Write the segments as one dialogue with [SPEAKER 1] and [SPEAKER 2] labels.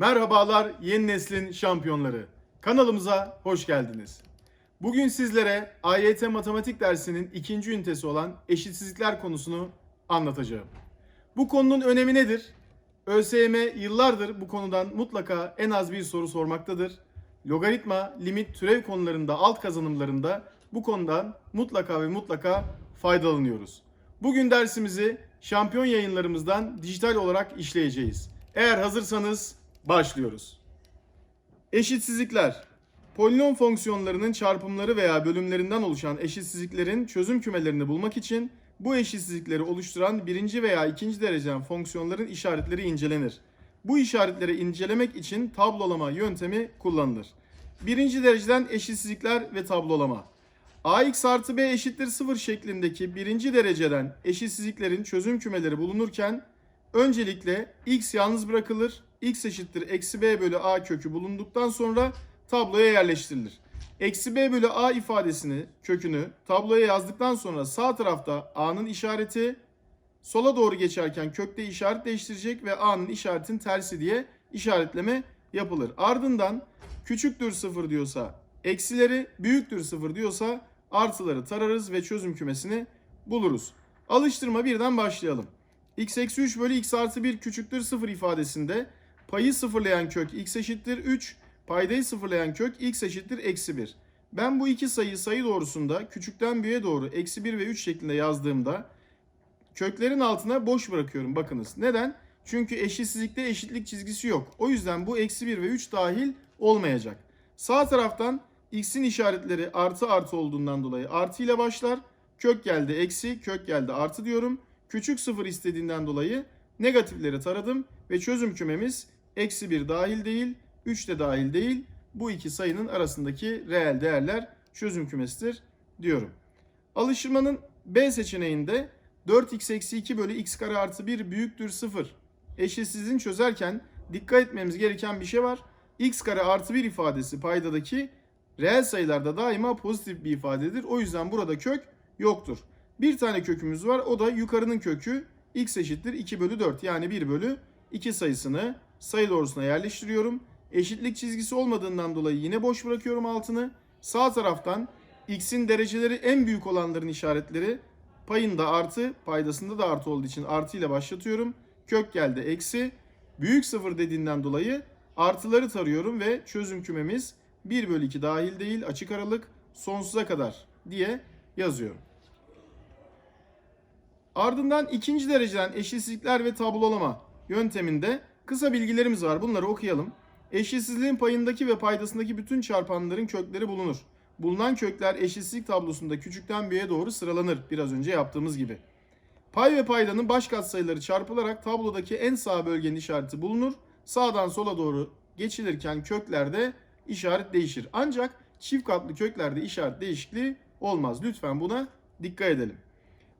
[SPEAKER 1] Merhabalar yeni neslin şampiyonları. Kanalımıza hoş geldiniz. Bugün sizlere AYT matematik dersinin ikinci ünitesi olan eşitsizlikler konusunu anlatacağım. Bu konunun önemi nedir? ÖSYM yıllardır bu konudan mutlaka en az bir soru sormaktadır. Logaritma, limit, türev konularında, alt kazanımlarında bu konudan mutlaka ve mutlaka faydalanıyoruz. Bugün dersimizi şampiyon yayınlarımızdan dijital olarak işleyeceğiz. Eğer hazırsanız başlıyoruz. Eşitsizlikler. Polinom fonksiyonlarının çarpımları veya bölümlerinden oluşan eşitsizliklerin çözüm kümelerini bulmak için bu eşitsizlikleri oluşturan birinci veya ikinci dereceden fonksiyonların işaretleri incelenir. Bu işaretleri incelemek için tablolama yöntemi kullanılır. Birinci dereceden eşitsizlikler ve tablolama. ax artı b eşittir 0 şeklindeki birinci dereceden eşitsizliklerin çözüm kümeleri bulunurken öncelikle x yalnız bırakılır, x eşittir eksi b bölü a kökü bulunduktan sonra tabloya yerleştirilir. Eksi b bölü a ifadesini, kökünü tabloya yazdıktan sonra sağ tarafta a'nın işareti, sola doğru geçerken kökte işaret değiştirecek ve a'nın işaretin tersi diye işaretleme yapılır. Ardından küçüktür 0 diyorsa eksileri, büyüktür 0 diyorsa artıları tararız ve çözüm kümesini buluruz. Alıştırma birden başlayalım. x eksi 3 bölü x artı 1 küçüktür 0 ifadesinde payı sıfırlayan kök x eşittir 3, paydayı sıfırlayan kök x eşittir eksi 1. Ben bu iki sayıyı sayı doğrusunda küçükten büyüğe doğru eksi 1 ve 3 şeklinde yazdığımda köklerin altına boş bırakıyorum bakınız. Neden? Çünkü eşitsizlikte eşitlik çizgisi yok. O yüzden bu eksi 1 ve 3 dahil olmayacak. Sağ taraftan x'in işaretleri artı artı olduğundan dolayı artı ile başlar. Kök geldi eksi, kök geldi artı diyorum. Küçük sıfır istediğinden dolayı negatifleri taradım ve çözüm kümemiz eksi 1 dahil değil, 3 de dahil değil. Bu iki sayının arasındaki reel değerler çözüm kümesidir diyorum. Alıştırmanın B seçeneğinde 4x eksi 2 bölü x kare artı 1 büyüktür 0 eşitsizliğini çözerken dikkat etmemiz gereken bir şey var. x kare artı 1 ifadesi paydadaki reel sayılarda daima pozitif bir ifadedir. O yüzden burada kök yoktur. Bir tane kökümüz var. O da yukarının kökü x eşittir 2 bölü 4 yani 1 bölü 2 sayısını sayı doğrusuna yerleştiriyorum. Eşitlik çizgisi olmadığından dolayı yine boş bırakıyorum altını. Sağ taraftan x'in dereceleri en büyük olanların işaretleri payında artı paydasında da artı olduğu için artı ile başlatıyorum. Kök geldi eksi. Büyük sıfır dediğinden dolayı artıları tarıyorum ve çözüm kümemiz 1 bölü 2 dahil değil açık aralık sonsuza kadar diye yazıyorum. Ardından ikinci dereceden eşitsizlikler ve tablolama yönteminde kısa bilgilerimiz var. Bunları okuyalım. Eşitsizliğin payındaki ve paydasındaki bütün çarpanların kökleri bulunur. Bulunan kökler eşitsizlik tablosunda küçükten büyüğe doğru sıralanır. Biraz önce yaptığımız gibi. Pay ve paydanın baş katsayıları çarpılarak tablodaki en sağ bölgenin işareti bulunur. Sağdan sola doğru geçilirken köklerde işaret değişir. Ancak çift katlı köklerde işaret değişikliği olmaz. Lütfen buna dikkat edelim.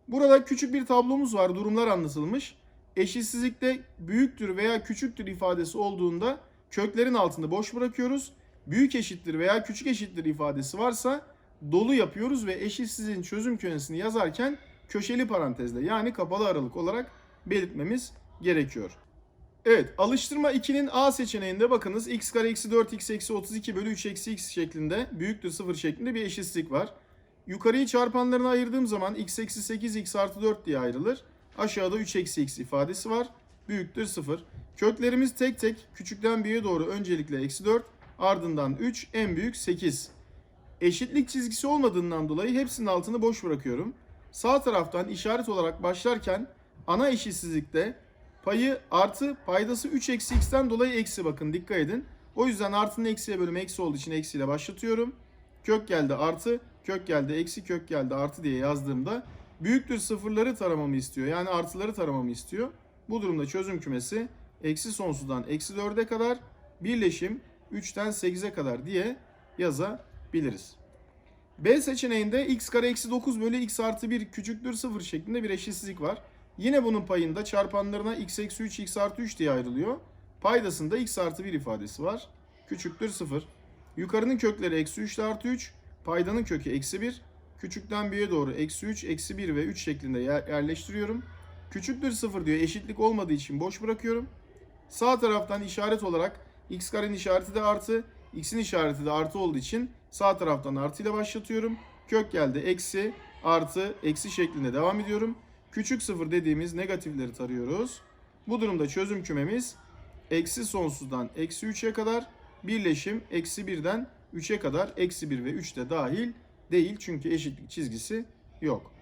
[SPEAKER 1] Burada küçük bir tablomuz var. Durumlar anlatılmış. Eşitsizlikte büyüktür veya küçüktür ifadesi olduğunda köklerin altını boş bırakıyoruz. Büyük eşittir veya küçük eşittir ifadesi varsa dolu yapıyoruz ve eşitsizliğin çözüm kümesini yazarken köşeli parantezle yani kapalı aralık olarak belirtmemiz gerekiyor. Evet alıştırma 2'nin A seçeneğinde bakınız x kare eksi 4x eksi 32 bölü 3 eksi x şeklinde büyüktür 0 şeklinde bir eşitsizlik var. Yukarıyı çarpanlarına ayırdığım zaman x eksi 8 x artı 4 diye ayrılır. Aşağıda 3 eksi x ifadesi var. Büyüktür 0. Köklerimiz tek tek küçükten büyüğe doğru öncelikle eksi 4 ardından 3 en büyük 8. Eşitlik çizgisi olmadığından dolayı hepsinin altını boş bırakıyorum. Sağ taraftan işaret olarak başlarken ana eşitsizlikte payı artı paydası 3 eksi x'ten dolayı eksi bakın dikkat edin. O yüzden artının eksiye bölümü eksi olduğu için eksiyle başlatıyorum. Kök geldi artı, kök geldi eksi, kök geldi artı diye yazdığımda büyüktür sıfırları taramamı istiyor. Yani artıları taramamı istiyor. Bu durumda çözüm kümesi eksi sonsuzdan eksi 4'e kadar birleşim 3'ten 8'e kadar diye yazabiliriz. B seçeneğinde x kare eksi 9 bölü x artı 1 küçüktür 0 şeklinde bir eşitsizlik var. Yine bunun payında çarpanlarına x eksi 3 x artı 3 diye ayrılıyor. Paydasında x artı 1 ifadesi var. Küçüktür 0. Yukarının kökleri eksi 3 ile artı 3. Paydanın kökü eksi 1. Küçükten büyüğe doğru eksi 3, eksi 1 ve 3 şeklinde yer- yerleştiriyorum. Küçüktür 0 diyor eşitlik olmadığı için boş bırakıyorum. Sağ taraftan işaret olarak x karenin işareti de artı. x'in işareti de artı olduğu için sağ taraftan artı ile başlatıyorum. Kök geldi eksi artı eksi şeklinde devam ediyorum. Küçük sıfır dediğimiz negatifleri tarıyoruz. Bu durumda çözüm kümemiz eksi sonsuzdan eksi 3'e kadar birleşim eksi 1'den 3'e kadar eksi 1 ve 3 de dahil değil. Çünkü eşitlik çizgisi yok.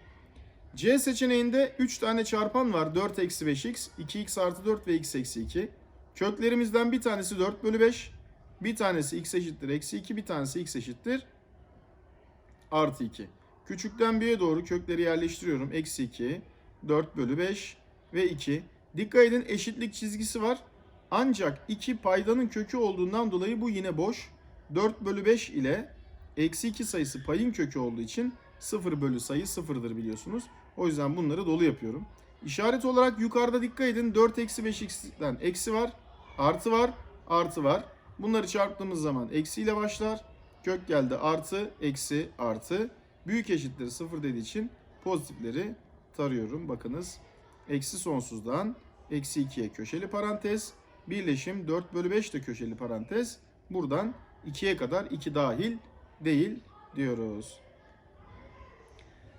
[SPEAKER 1] C seçeneğinde 3 tane çarpan var. 4 eksi 5x, 2x artı 4 ve x eksi 2. Köklerimizden bir tanesi 4 bölü 5. Bir tanesi x eşittir eksi 2. Bir tanesi x eşittir artı 2. Küçükten bir'e doğru kökleri yerleştiriyorum. Eksi 2, 4 bölü 5 ve 2. Dikkat edin eşitlik çizgisi var. Ancak 2 paydanın kökü olduğundan dolayı bu yine boş. 4 bölü 5 ile eksi 2 sayısı payın kökü olduğu için 0 bölü sayı sıfırdır biliyorsunuz. O yüzden bunları dolu yapıyorum. İşaret olarak yukarıda dikkat edin 4 eksi 5x'den eksi var, artı var, artı var. Bunları çarptığımız zaman eksiyle başlar. Kök geldi artı, eksi, artı. Büyük eşittir 0 dediği için pozitifleri tarıyorum. Bakınız eksi sonsuzdan eksi 2'ye köşeli parantez. Birleşim 4 bölü 5 de köşeli parantez. Buradan 2'ye kadar 2 dahil değil diyoruz.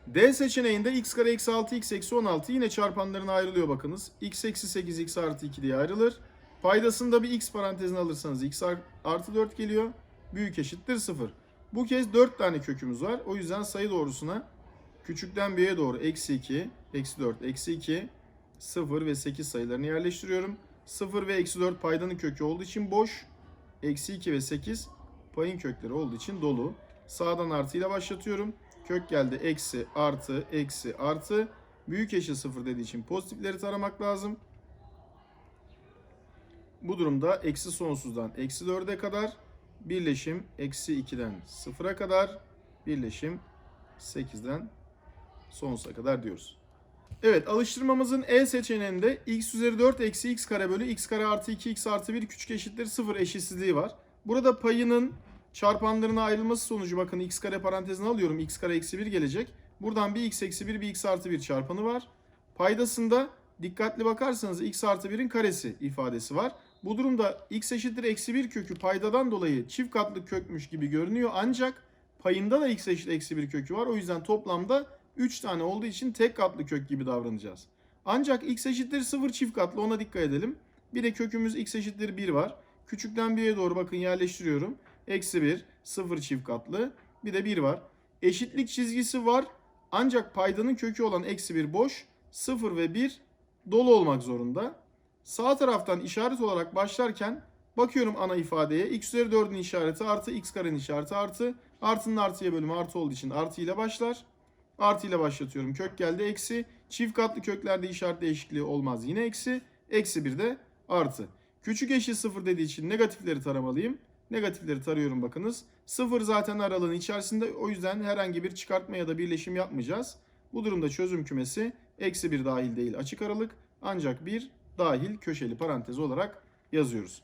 [SPEAKER 1] D seçeneğinde x kare eksi 6 x eksi 16 yine çarpanlarına ayrılıyor bakınız. x eksi 8 x artı 2 diye ayrılır. Paydasında bir x parantezini alırsanız x artı 4 geliyor. Büyük eşittir 0. Bu kez 4 tane kökümüz var. O yüzden sayı doğrusuna küçükten büyüğe doğru eksi 2, eksi 4, eksi 2, 0 ve 8 sayılarını yerleştiriyorum. 0 ve eksi 4 paydanın kökü olduğu için boş. Eksi 2 ve 8 payın kökleri olduğu için dolu. Sağdan artıyla başlatıyorum. Kök geldi eksi, artı, eksi, artı. Büyük eşit 0 dediği için pozitifleri taramak lazım. Bu durumda eksi sonsuzdan eksi 4'e kadar birleşim eksi 2'den 0'a kadar birleşim 8'den sonsuza kadar diyoruz. Evet alıştırmamızın E seçeneğinde x üzeri 4 eksi x kare bölü x kare artı 2 x artı 1 küçük eşittir 0 eşitsizliği var. Burada payının çarpanlarına ayrılması sonucu bakın x kare parantezine alıyorum. x kare eksi 1 gelecek. Buradan bir x eksi 1 bir x artı 1 çarpanı var. Paydasında dikkatli bakarsanız x artı 1'in karesi ifadesi var. Bu durumda x eşittir eksi 1 kökü paydadan dolayı çift katlı kökmüş gibi görünüyor. Ancak payında da x eşit eksi 1 kökü var. O yüzden toplamda 3 tane olduğu için tek katlı kök gibi davranacağız. Ancak x eşittir 0 çift katlı ona dikkat edelim. Bir de kökümüz x eşittir 1 var. Küçükten 1'e doğru bakın yerleştiriyorum. Eksi 1, 0 çift katlı. Bir de 1 var. Eşitlik çizgisi var. Ancak paydanın kökü olan eksi 1 boş. 0 ve 1 dolu olmak zorunda. Sağ taraftan işaret olarak başlarken bakıyorum ana ifadeye. x üzeri 4'ün işareti artı x karenin işareti artı. Artının artıya bölümü artı olduğu için artı ile başlar. Artı ile başlatıyorum. Kök geldi eksi. Çift katlı köklerde işaret değişikliği olmaz. Yine eksi. Eksi 1 de artı. Küçük eşit 0 dediği için negatifleri taramalıyım. Negatifleri tarıyorum bakınız. 0 zaten aralığın içerisinde. O yüzden herhangi bir çıkartma ya da birleşim yapmayacağız. Bu durumda çözüm kümesi eksi 1 dahil değil açık aralık. Ancak 1 dahil köşeli parantez olarak yazıyoruz.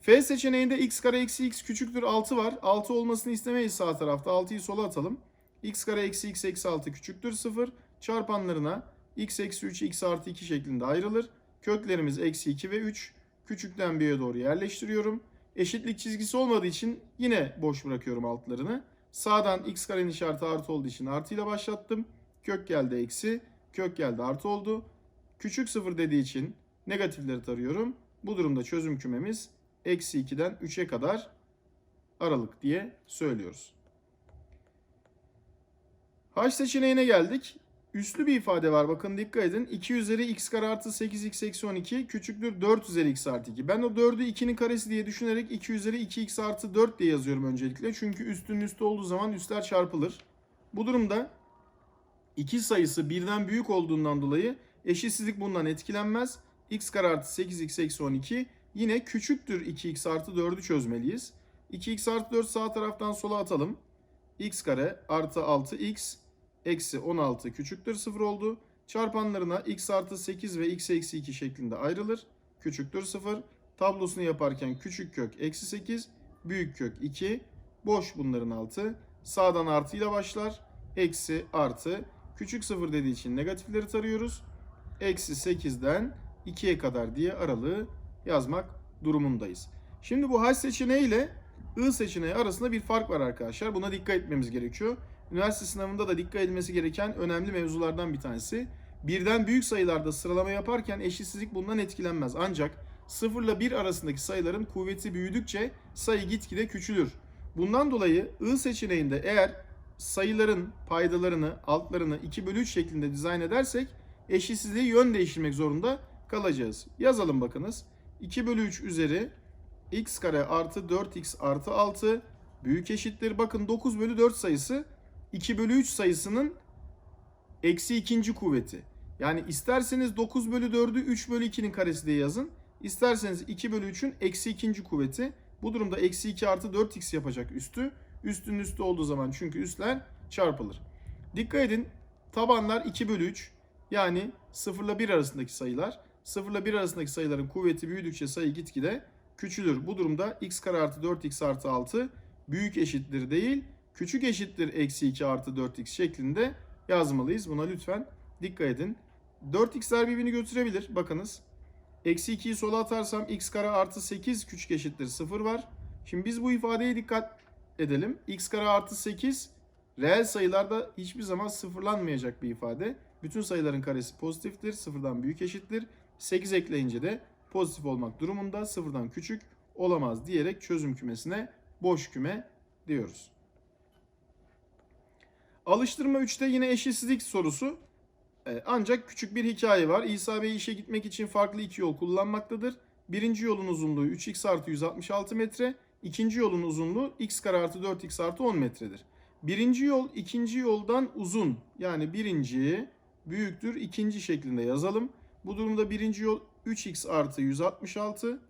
[SPEAKER 1] F seçeneğinde x kare eksi x küçüktür 6 var. 6 olmasını istemeyiz sağ tarafta. 6'yı sola atalım. x kare eksi x eksi 6 küçüktür 0. Çarpanlarına x eksi 3 x artı 2 şeklinde ayrılır. Köklerimiz eksi 2 ve 3. Küçükten büyüğe doğru yerleştiriyorum. Eşitlik çizgisi olmadığı için yine boş bırakıyorum altlarını. Sağdan x karenin işareti artı olduğu için artıyla başlattım. Kök geldi eksi. Kök geldi artı oldu. Küçük sıfır dediği için negatifleri tarıyorum. Bu durumda çözüm kümemiz eksi 2'den 3'e kadar aralık diye söylüyoruz. H seçeneğine geldik. Üslü bir ifade var bakın dikkat edin. 2 üzeri x kare artı 8x eksi 12 küçüktür 4 üzeri x artı 2. Ben o 4'ü 2'nin karesi diye düşünerek 2 üzeri 2x artı 4 diye yazıyorum öncelikle. Çünkü üstünün üstü olduğu zaman üstler çarpılır. Bu durumda 2 sayısı birden büyük olduğundan dolayı eşitsizlik bundan etkilenmez. x kare artı 8x eksi 12 yine küçüktür 2x artı 4'ü çözmeliyiz. 2x artı 4 sağ taraftan sola atalım. x kare artı 6x eksi 16 küçüktür 0 oldu. Çarpanlarına x artı 8 ve x eksi 2 şeklinde ayrılır. Küçüktür 0. Tablosunu yaparken küçük kök eksi 8, büyük kök 2. Boş bunların altı. Sağdan artıyla başlar. Eksi artı. Küçük 0 dediği için negatifleri tarıyoruz. Eksi 8'den 2'ye kadar diye aralığı yazmak durumundayız. Şimdi bu H seçeneği ile I seçeneği arasında bir fark var arkadaşlar. Buna dikkat etmemiz gerekiyor. Üniversite sınavında da dikkat edilmesi gereken önemli mevzulardan bir tanesi. Birden büyük sayılarda sıralama yaparken eşitsizlik bundan etkilenmez. Ancak 0 ile 1 arasındaki sayıların kuvveti büyüdükçe sayı gitgide küçülür. Bundan dolayı I seçeneğinde eğer sayıların paydalarını, altlarını 2 bölü 3 şeklinde dizayn edersek eşitsizliği yön değiştirmek zorunda kalacağız. Yazalım bakınız. 2 bölü 3 üzeri x kare artı 4x artı 6 büyük eşittir. Bakın 9 bölü 4 sayısı 2 bölü 3 sayısının eksi ikinci kuvveti. Yani isterseniz 9 bölü 4'ü 3 bölü 2'nin karesi diye yazın. İsterseniz 2 bölü 3'ün eksi ikinci kuvveti. Bu durumda eksi 2 artı 4x yapacak üstü. Üstünün üstü olduğu zaman çünkü üstler çarpılır. Dikkat edin tabanlar 2 bölü 3 yani 0 ile 1 arasındaki sayılar. 0 ile 1 arasındaki sayıların kuvveti büyüdükçe sayı gitgide küçülür. Bu durumda x kare artı 4x artı 6 büyük eşittir değil küçük eşittir eksi 2 artı 4x şeklinde yazmalıyız. Buna lütfen dikkat edin. 4x'ler birbirini götürebilir. Bakınız. Eksi 2'yi sola atarsam x kare artı 8 küçük eşittir 0 var. Şimdi biz bu ifadeye dikkat edelim. x kare artı 8 reel sayılarda hiçbir zaman sıfırlanmayacak bir ifade. Bütün sayıların karesi pozitiftir. Sıfırdan büyük eşittir. 8 ekleyince de pozitif olmak durumunda sıfırdan küçük olamaz diyerek çözüm kümesine boş küme diyoruz. Alıştırma 3'te yine eşitsizlik sorusu. Ee, Ancak küçük bir hikaye var. İsa Bey işe gitmek için farklı iki yol kullanmaktadır. Birinci yolun uzunluğu 3x artı 166 metre. İkinci yolun uzunluğu x kare artı 4x artı 10 metredir. Birinci yol ikinci yoldan uzun. Yani birinci büyüktür ikinci şeklinde yazalım. Bu durumda birinci yol 3x artı 166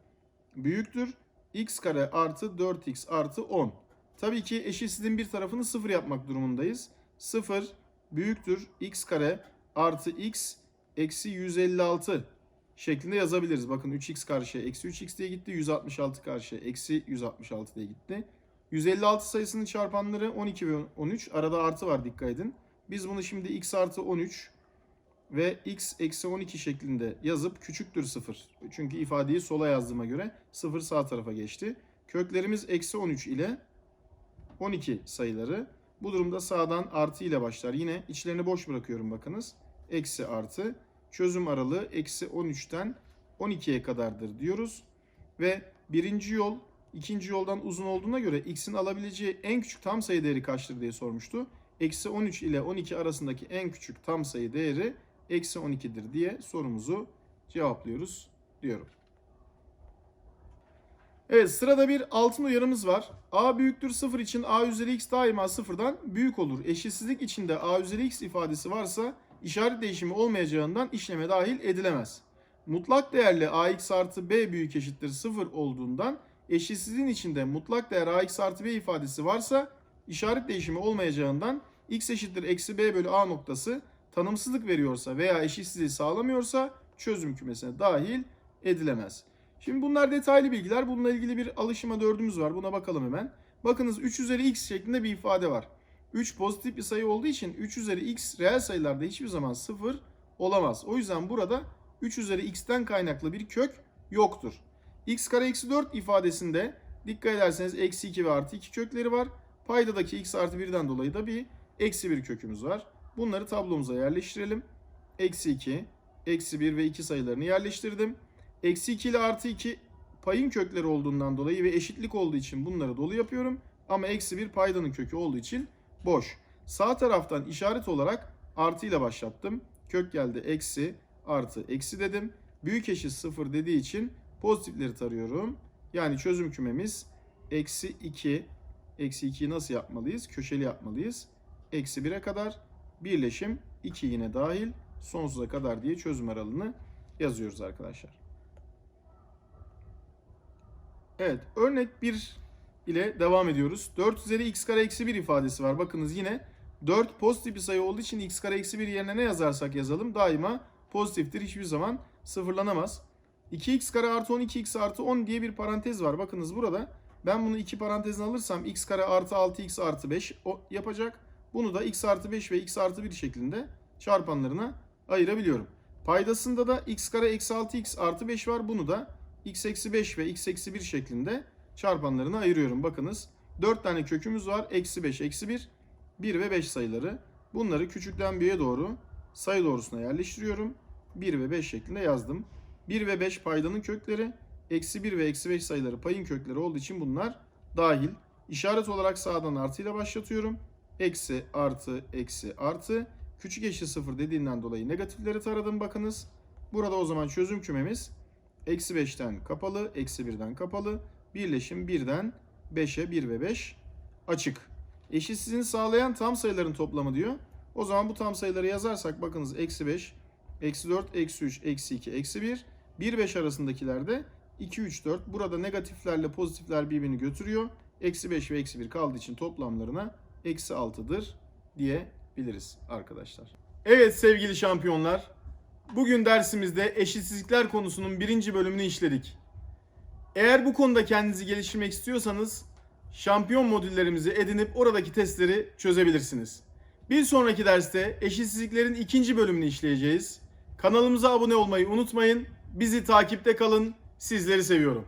[SPEAKER 1] büyüktür. x kare artı 4x artı 10. Tabii ki eşitsizliğin bir tarafını sıfır yapmak durumundayız. 0 büyüktür x kare artı x eksi 156 şeklinde yazabiliriz. Bakın 3x karşıya eksi 3x diye gitti. 166 karşıya eksi 166 diye gitti. 156 sayısının çarpanları 12 ve 13. Arada artı var dikkat edin. Biz bunu şimdi x artı 13 ve x eksi 12 şeklinde yazıp küçüktür 0. Çünkü ifadeyi sola yazdığıma göre 0 sağ tarafa geçti. Köklerimiz eksi 13 ile 12 sayıları. Bu durumda sağdan artı ile başlar. Yine içlerini boş bırakıyorum bakınız. Eksi artı. Çözüm aralığı eksi 13'ten 12'ye kadardır diyoruz. Ve birinci yol ikinci yoldan uzun olduğuna göre x'in alabileceği en küçük tam sayı değeri kaçtır diye sormuştu. Eksi 13 ile 12 arasındaki en küçük tam sayı değeri eksi 12'dir diye sorumuzu cevaplıyoruz diyorum. Evet sırada bir altın uyarımız var. a büyüktür 0 için a üzeri x daima sıfırdan büyük olur. Eşitsizlik içinde a üzeri x ifadesi varsa işaret değişimi olmayacağından işleme dahil edilemez. Mutlak değerli ax artı b büyük eşittir 0 olduğundan eşitsizliğin içinde mutlak değer ax artı b ifadesi varsa işaret değişimi olmayacağından x eşittir eksi b bölü a noktası tanımsızlık veriyorsa veya eşitsizliği sağlamıyorsa çözüm kümesine dahil edilemez. Şimdi bunlar detaylı bilgiler. Bununla ilgili bir alışıma dördümüz var. Buna bakalım hemen. Bakınız 3 üzeri x şeklinde bir ifade var. 3 pozitif bir sayı olduğu için 3 üzeri x reel sayılarda hiçbir zaman 0 olamaz. O yüzden burada 3 üzeri x'ten kaynaklı bir kök yoktur. x kare eksi 4 ifadesinde dikkat ederseniz eksi 2 ve artı 2 kökleri var. Paydadaki x artı 1'den dolayı da bir eksi 1 kökümüz var. Bunları tablomuza yerleştirelim. Eksi 2, eksi 1 ve 2 sayılarını yerleştirdim. Eksi 2 ile artı 2 payın kökleri olduğundan dolayı ve eşitlik olduğu için bunları dolu yapıyorum. Ama eksi 1 paydanın kökü olduğu için boş. Sağ taraftan işaret olarak artı ile başlattım. Kök geldi eksi artı eksi dedim. Büyük eşit 0 dediği için pozitifleri tarıyorum. Yani çözüm kümemiz eksi 2. Eksi 2'yi nasıl yapmalıyız? Köşeli yapmalıyız. Eksi 1'e kadar birleşim 2 yine dahil sonsuza kadar diye çözüm aralığını yazıyoruz arkadaşlar. Evet örnek 1 ile devam ediyoruz. 4 üzeri x kare eksi 1 ifadesi var. Bakınız yine 4 pozitif bir sayı olduğu için x kare eksi 1 yerine ne yazarsak yazalım daima pozitiftir. Hiçbir zaman sıfırlanamaz. 2x kare artı 12x artı 10 diye bir parantez var. Bakınız burada ben bunu iki parantezine alırsam x kare artı 6x artı 5 yapacak. Bunu da x artı 5 ve x artı 1 şeklinde çarpanlarına ayırabiliyorum. Paydasında da x kare eksi 6x artı 5 var. Bunu da x eksi 5 ve x eksi 1 şeklinde çarpanlarını ayırıyorum. Bakınız 4 tane kökümüz var. Eksi 5, eksi 1, 1 ve 5 sayıları. Bunları küçükten büyüğe doğru sayı doğrusuna yerleştiriyorum. 1 ve 5 şeklinde yazdım. 1 ve 5 paydanın kökleri. Eksi 1 ve eksi 5 sayıları payın kökleri olduğu için bunlar dahil. İşaret olarak sağdan artıyla başlatıyorum. Eksi, artı, eksi, artı. Küçük eşit sıfır dediğinden dolayı negatifleri taradım bakınız. Burada o zaman çözüm kümemiz eksi 5'ten kapalı, eksi 1'den kapalı. Birleşim 1'den 5'e 1 ve 5 açık. Eşitsizliğini sağlayan tam sayıların toplamı diyor. O zaman bu tam sayıları yazarsak bakınız eksi 5, eksi 4, eksi 3, eksi 2, eksi 1. 1 5 arasındakiler de 2, 3, 4. Burada negatiflerle pozitifler birbirini götürüyor. Eksi 5 ve eksi 1 kaldığı için toplamlarına eksi 6'dır diyebiliriz arkadaşlar. Evet sevgili şampiyonlar. Bugün dersimizde eşitsizlikler konusunun birinci bölümünü işledik. Eğer bu konuda kendinizi geliştirmek istiyorsanız şampiyon modüllerimizi edinip oradaki testleri çözebilirsiniz. Bir sonraki derste eşitsizliklerin ikinci bölümünü işleyeceğiz. Kanalımıza abone olmayı unutmayın. Bizi takipte kalın. Sizleri seviyorum.